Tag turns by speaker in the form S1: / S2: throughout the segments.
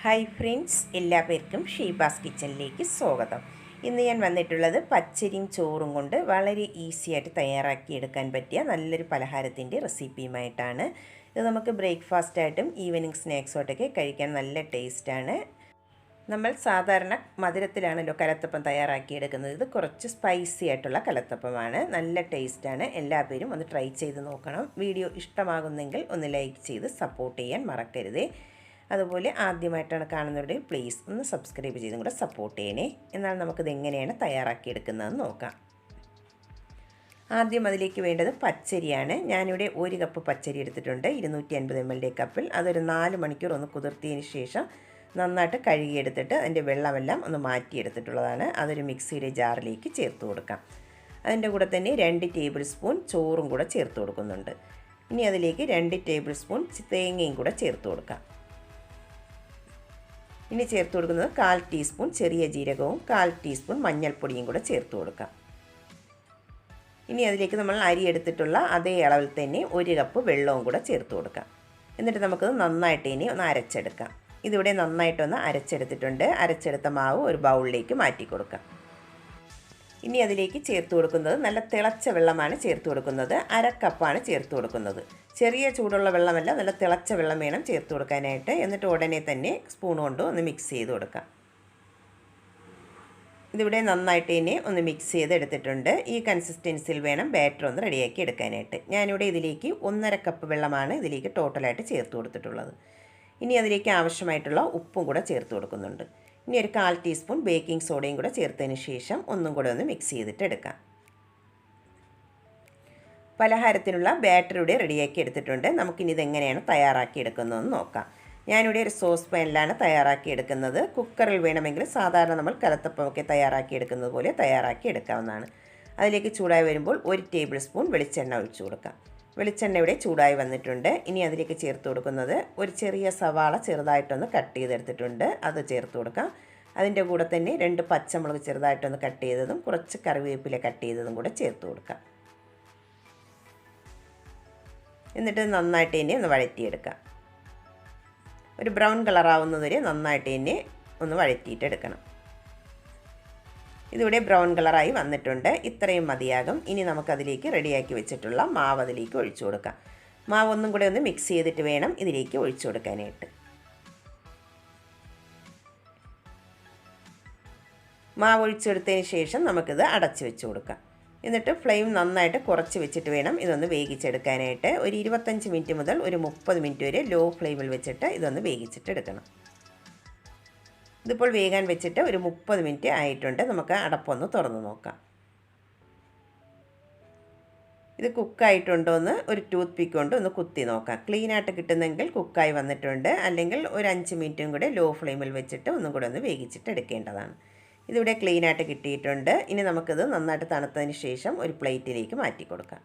S1: hi friends എല്ലാവർക്കും ഷീബാസ് കിച്ചണിലേക്ക് സ്വാഗതം ഇന്ന് ഞാൻ വന്നിട്ടുള്ളത് പച്ചരിയും ചോറും കൊണ്ട് വളരെ ഈസി ആയിട്ട് തയ്യാറാക്കിയെടുക്കാൻ പറ്റിയ നല്ലൊരു പലഹാരത്തിൻ്റെ റെസിപ്പിയുമായിട്ടാണ് ഇത് നമുക്ക് ബ്രേക്ക്ഫാസ്റ്റായിട്ടും ഈവനിങ് സ്നാക്സോട്ടൊക്കെ കഴിക്കാൻ നല്ല ടേസ്റ്റാണ് നമ്മൾ സാധാരണ മധുരത്തിലാണല്ലോ കലത്തപ്പം തയ്യാറാക്കിയെടുക്കുന്നത് ഇത് കുറച്ച് സ്പൈസി ആയിട്ടുള്ള കലത്തപ്പമാണ് നല്ല ടേസ്റ്റാണ് എല്ലാവരും ഒന്ന് ട്രൈ ചെയ്ത് നോക്കണം വീഡിയോ ഇഷ്ടമാകുന്നെങ്കിൽ ഒന്ന് ലൈക്ക് ചെയ്ത് സപ്പോർട്ട് ചെയ്യാൻ മറക്കരുതേ അതുപോലെ ആദ്യമായിട്ടാണ് കാണുന്നവരുടെ പ്ലീസ് ഒന്ന് സബ്സ്ക്രൈബ് ചെയ്തും കൂടെ സപ്പോർട്ട് ചെയ്യണേ എന്നാൽ നമുക്കിത് എങ്ങനെയാണ് തയ്യാറാക്കിയെടുക്കുന്നതെന്ന് നോക്കാം ആദ്യം അതിലേക്ക് വേണ്ടത് പച്ചരിയാണ് ഞാനിവിടെ ഒരു കപ്പ് പച്ചരി എടുത്തിട്ടുണ്ട് ഇരുന്നൂറ്റി അൻപത് എം എൽഡി കപ്പിൽ അതൊരു നാല് മണിക്കൂർ ഒന്ന് കുതിർത്തിയതിന് ശേഷം നന്നായിട്ട് കഴുകിയെടുത്തിട്ട് അതിൻ്റെ വെള്ളമെല്ലാം ഒന്ന് മാറ്റിയെടുത്തിട്ടുള്ളതാണ് അതൊരു മിക്സിയുടെ ജാറിലേക്ക് ചേർത്ത് കൊടുക്കാം അതിൻ്റെ കൂടെ തന്നെ രണ്ട് ടേബിൾ സ്പൂൺ ചോറും കൂടെ ചേർത്ത് കൊടുക്കുന്നുണ്ട് ഇനി അതിലേക്ക് രണ്ട് ടേബിൾ സ്പൂൺ തേങ്ങയും കൂടെ ചേർത്ത് കൊടുക്കാം ഇനി ചേർത്ത് കൊടുക്കുന്നത് കാൽ ടീസ്പൂൺ ചെറിയ ജീരകവും കാൽ ടീസ്പൂൺ മഞ്ഞൾപ്പൊടിയും കൂടെ ചേർത്ത് കൊടുക്കാം ഇനി അതിലേക്ക് നമ്മൾ അരി എടുത്തിട്ടുള്ള അതേ അളവിൽ തന്നെ ഒരു കപ്പ് വെള്ളവും കൂടെ ചേർത്ത് കൊടുക്കാം എന്നിട്ട് നമുക്ക് നന്നായിട്ട് ഇനി ഒന്ന് അരച്ചെടുക്കാം ഇതിവിടെ നന്നായിട്ടൊന്ന് അരച്ചെടുത്തിട്ടുണ്ട് അരച്ചെടുത്ത മാവ് ഒരു ബൗളിലേക്ക് മാറ്റി കൊടുക്കാം ഇനി അതിലേക്ക് ചേർത്ത് കൊടുക്കുന്നത് നല്ല തിളച്ച വെള്ളമാണ് ചേർത്ത് കൊടുക്കുന്നത് അരക്കപ്പാണ് ചേർത്ത് കൊടുക്കുന്നത് ചെറിയ ചൂടുള്ള വെള്ളമല്ല നല്ല തിളച്ച വെള്ളം വേണം ചേർത്ത് കൊടുക്കാനായിട്ട് എന്നിട്ട് ഉടനെ തന്നെ സ്പൂൺ കൊണ്ട് ഒന്ന് മിക്സ് ചെയ്ത് കൊടുക്കാം ഇതിവിടെ നന്നായിട്ട് ഇനി ഒന്ന് മിക്സ് ചെയ്ത് എടുത്തിട്ടുണ്ട് ഈ കൺസിസ്റ്റൻസിയിൽ വേണം ബാറ്റർ ഒന്ന് റെഡിയാക്കി എടുക്കാനായിട്ട് ഞാനിവിടെ ഇതിലേക്ക് ഒന്നര കപ്പ് വെള്ളമാണ് ഇതിലേക്ക് ടോട്ടലായിട്ട് ചേർത്ത് കൊടുത്തിട്ടുള്ളത് ഇനി അതിലേക്ക് ആവശ്യമായിട്ടുള്ള ഉപ്പും കൂടെ ചേർത്ത് കൊടുക്കുന്നുണ്ട് ഇനി ഒരു കാൽ ടീസ്പൂൺ ബേക്കിംഗ് സോഡയും കൂടെ ചേർത്തതിന് ശേഷം ഒന്നും കൂടെ ഒന്ന് മിക്സ് ചെയ്തിട്ട് എടുക്കാം പലഹാരത്തിനുള്ള ബാറ്ററിയുടെ ഇവിടെ റെഡിയാക്കി എടുത്തിട്ടുണ്ട് നമുക്കിനി ഇതെങ്ങനെയാണ് തയ്യാറാക്കി എടുക്കുന്നതെന്ന് നോക്കാം ഞാനിവിടെ ഒരു സോസ് പാനിലാണ് തയ്യാറാക്കി എടുക്കുന്നത് കുക്കറിൽ വേണമെങ്കിൽ സാധാരണ നമ്മൾ കലത്തപ്പമൊക്കെ തയ്യാറാക്കി എടുക്കുന്നത് പോലെ തയ്യാറാക്കി എടുക്കാവുന്നതാണ് അതിലേക്ക് ചൂടായി വരുമ്പോൾ ഒരു ടേബിൾ സ്പൂൺ വെളിച്ചെണ്ണ ഒഴിച്ചു കൊടുക്കാം വെളിച്ചെണ്ണ ഇവിടെ ചൂടായി വന്നിട്ടുണ്ട് ഇനി അതിലേക്ക് ചേർത്ത് കൊടുക്കുന്നത് ഒരു ചെറിയ സവാള ചെറുതായിട്ടൊന്ന് കട്ട് ചെയ്തെടുത്തിട്ടുണ്ട് അത് ചേർത്ത് കൊടുക്കാം അതിൻ്റെ കൂടെ തന്നെ രണ്ട് പച്ചമുളക് ചെറുതായിട്ടൊന്ന് കട്ട് ചെയ്തതും കുറച്ച് കറിവേപ്പില കട്ട് ചെയ്തതും കൂടെ ചേർത്ത് കൊടുക്കാം എന്നിട്ട് നന്നായിട്ട് ഇനി ഒന്ന് വഴറ്റിയെടുക്കാം ഒരു ബ്രൗൺ കളറാവുന്നതുവരെ വരെ നന്നായിട്ട് ഇനി ഒന്ന് വഴറ്റിയിട്ടെടുക്കണം ഇതിവിടെ ബ്രൗൺ കളറായി വന്നിട്ടുണ്ട് ഇത്രയും മതിയാകും ഇനി നമുക്കതിലേക്ക് റെഡിയാക്കി വെച്ചിട്ടുള്ള മാവ് അതിലേക്ക് ഒഴിച്ചു കൊടുക്കാം മാവ് ഒന്നും കൂടെ ഒന്ന് മിക്സ് ചെയ്തിട്ട് വേണം ഇതിലേക്ക് ഒഴിച്ചു കൊടുക്കാനായിട്ട് മാവ് ഒഴിച്ചെടുത്തതിന് ശേഷം നമുക്കിത് അടച്ചു വെച്ച് കൊടുക്കാം എന്നിട്ട് ഫ്ലെയിം നന്നായിട്ട് കുറച്ച് വെച്ചിട്ട് വേണം ഇതൊന്ന് വേഗിച്ചെടുക്കാനായിട്ട് ഒരു ഇരുപത്തഞ്ച് മിനിറ്റ് മുതൽ ഒരു മുപ്പത് മിനിറ്റ് വരെ ലോ ഫ്ലെയിമിൽ വെച്ചിട്ട് ഇതൊന്ന് വേഗിച്ചിട്ട് എടുക്കണം ഇതിപ്പോൾ വേഗാൻ വെച്ചിട്ട് ഒരു മുപ്പത് മിനിറ്റ് ആയിട്ടുണ്ട് നമുക്ക് അടപ്പൊന്ന് തുറന്ന് നോക്കാം ഇത് കുക്കായിട്ടുണ്ടോ എന്ന് ഒരു ടൂത്ത് പിക്ക് കൊണ്ട് ഒന്ന് കുത്തി നോക്കാം ക്ലീനായിട്ട് കിട്ടുന്നെങ്കിൽ കുക്കായി വന്നിട്ടുണ്ട് അല്ലെങ്കിൽ ഒരു അഞ്ച് മിനിറ്റും കൂടെ ലോ ഫ്ലെയിമിൽ വെച്ചിട്ട് ഒന്നും കൂടെ ഒന്ന് വേവിച്ചിട്ട് എടുക്കേണ്ടതാണ് ഇതിവിടെ ക്ലീനായിട്ട് കിട്ടിയിട്ടുണ്ട് ഇനി നമുക്കിത് നന്നായിട്ട് തണുത്തതിന് ശേഷം ഒരു പ്ലേറ്റിലേക്ക് മാറ്റി കൊടുക്കാം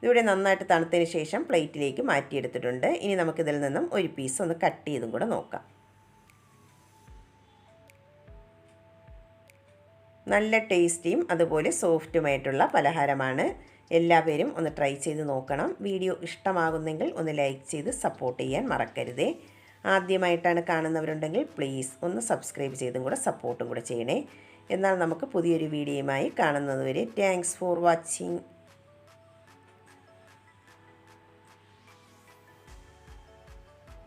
S1: ഇതിവിടെ നന്നായിട്ട് തണുത്തതിന് ശേഷം പ്ലേറ്റിലേക്ക് മാറ്റിയെടുത്തിട്ടുണ്ട് ഇനി നമുക്കിതിൽ നിന്നും ഒരു പീസ് ഒന്ന് കട്ട് ചെയ്തും കൂടെ നോക്കാം നല്ല ടേസ്റ്റിയും അതുപോലെ സോഫ്റ്റുമായിട്ടുള്ള പലഹാരമാണ് എല്ലാവരും ഒന്ന് ട്രൈ ചെയ്ത് നോക്കണം വീഡിയോ ഇഷ്ടമാകുന്നെങ്കിൽ ഒന്ന് ലൈക്ക് ചെയ്ത് സപ്പോർട്ട് ചെയ്യാൻ മറക്കരുതേ ആദ്യമായിട്ടാണ് കാണുന്നവരുണ്ടെങ്കിൽ പ്ലീസ് ഒന്ന് സബ്സ്ക്രൈബ് ചെയ്തും കൂടെ സപ്പോർട്ടും കൂടെ ചെയ്യണേ എന്നാൽ നമുക്ക് പുതിയൊരു വീഡിയോയുമായി കാണുന്നതുവരെ താങ്ക്സ് ഫോർ വാച്ചിങ്